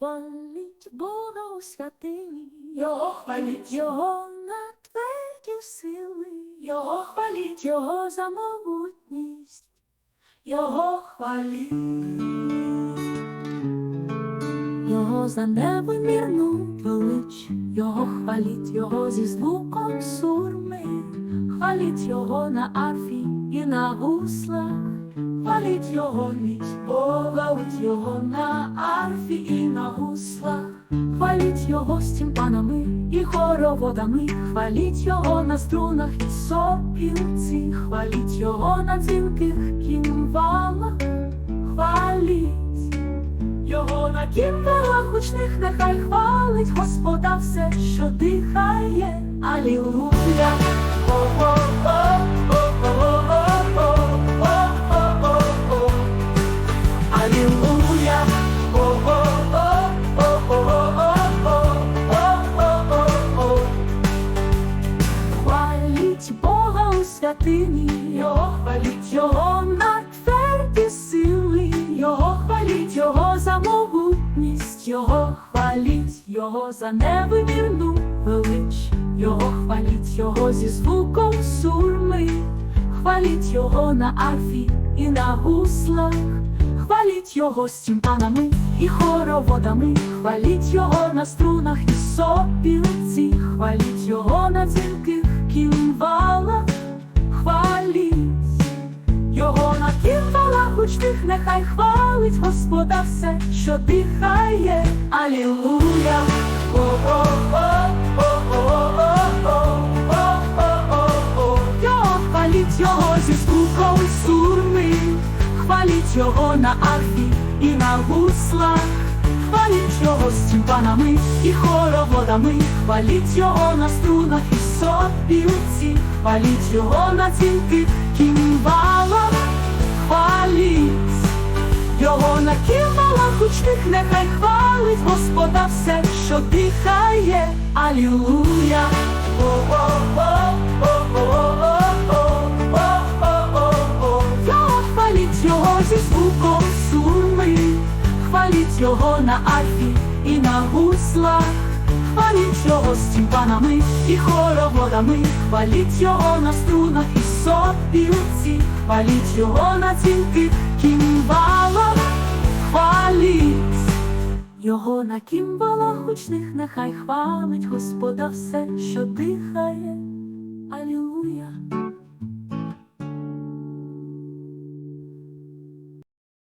Хваліть Бога у святині, Його хваліть, Його на тверді сили, Його хваліть, Його за могутність, Його хваліть, Його за невимірну велич, Його хваліть, Його зі звуком сурми, хваліть Його на арфі і на гуслах. Хваліть його ніч, Богавить його на арфі і на гуслах, хваліть його з тімпанами і хороводами, хваліть його на струнах і сопілці, хваліть його на дзвінких кімвалах, хваліть його на кімвалах гучних, нехай хвалить Господа все, що дихає. Алілуя! Хваліть Бога у святині, Його хваліть Його на тверді сили, Його хваліть Його за могутність, Його хваліть Його за невимірну велич, Його хваліть Його зі звуком сурми, хваліть Його на арфі і на гуслах. Хваліть його з тімпанами і хороводами, хваліть його на струнах і сопілці, хваліть його на дзвінких кінвала хваліть, його на кінвалах гучних нехай хвалить Господа все, що дихає, Алілуя, Його його зі скуковий сурми, хваліть його на арфі і на гуслах. Хваліть його з тюбанами і хороводами, хваліть його на струнах і собі усі, хваліть його на цінки кімбалах, хваліть, його на кімбалах учних нехай хвалить Господа все, що дихає, алілуя. Хваліть його зі звуком сурми, хваліть його на арфі і на гуслах хваліть його з тімпанами і хороводами, хваліть його на струнах і сопілці, хваліть його на цінки кімбалах, хваліть його на кімбалах гучних, нехай хвалить Господа все, що дихає.